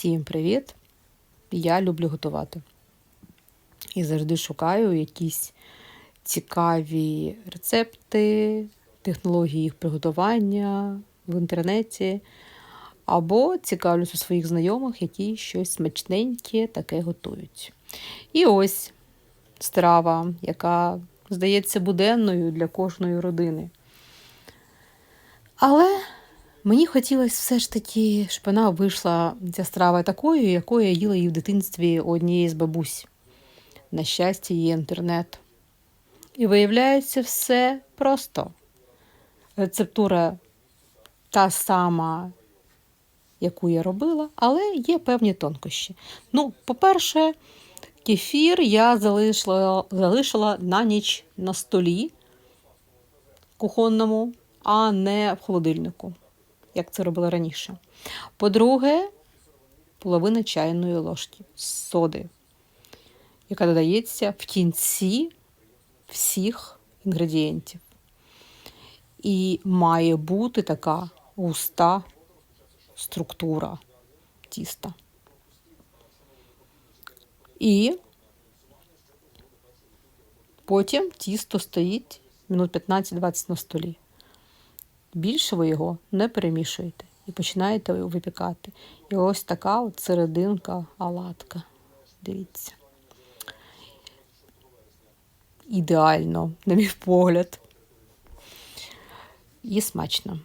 Всім привіт! Я люблю готувати. І завжди шукаю якісь цікаві рецепти, технології їх приготування в інтернеті. Або цікавлюсь у своїх знайомих, які щось смачненьке таке готують. І ось страва, яка здається буденною для кожної родини. Але Мені хотілося все ж таки, щоб вона вийшла ця страва такою, якою я їла її в дитинстві однієї з бабусь. На щастя, є інтернет. І виявляється, все просто. Рецептура та сама, яку я робила, але є певні тонкощі. Ну, по-перше, кефір я залишила, залишила на ніч на столі кухонному, а не в холодильнику як це робила раніше. По-друге, половина чайної ложки соди, яка додається в кінці всіх інгредієнтів. І має бути така густа структура тіста. І потім тісто стоїть минут 15-20 на столі. Більше ви його не перемішуєте і починаєте випікати. І ось така от серединка оладка. Дивіться. Ідеально, на мій погляд. І смачно.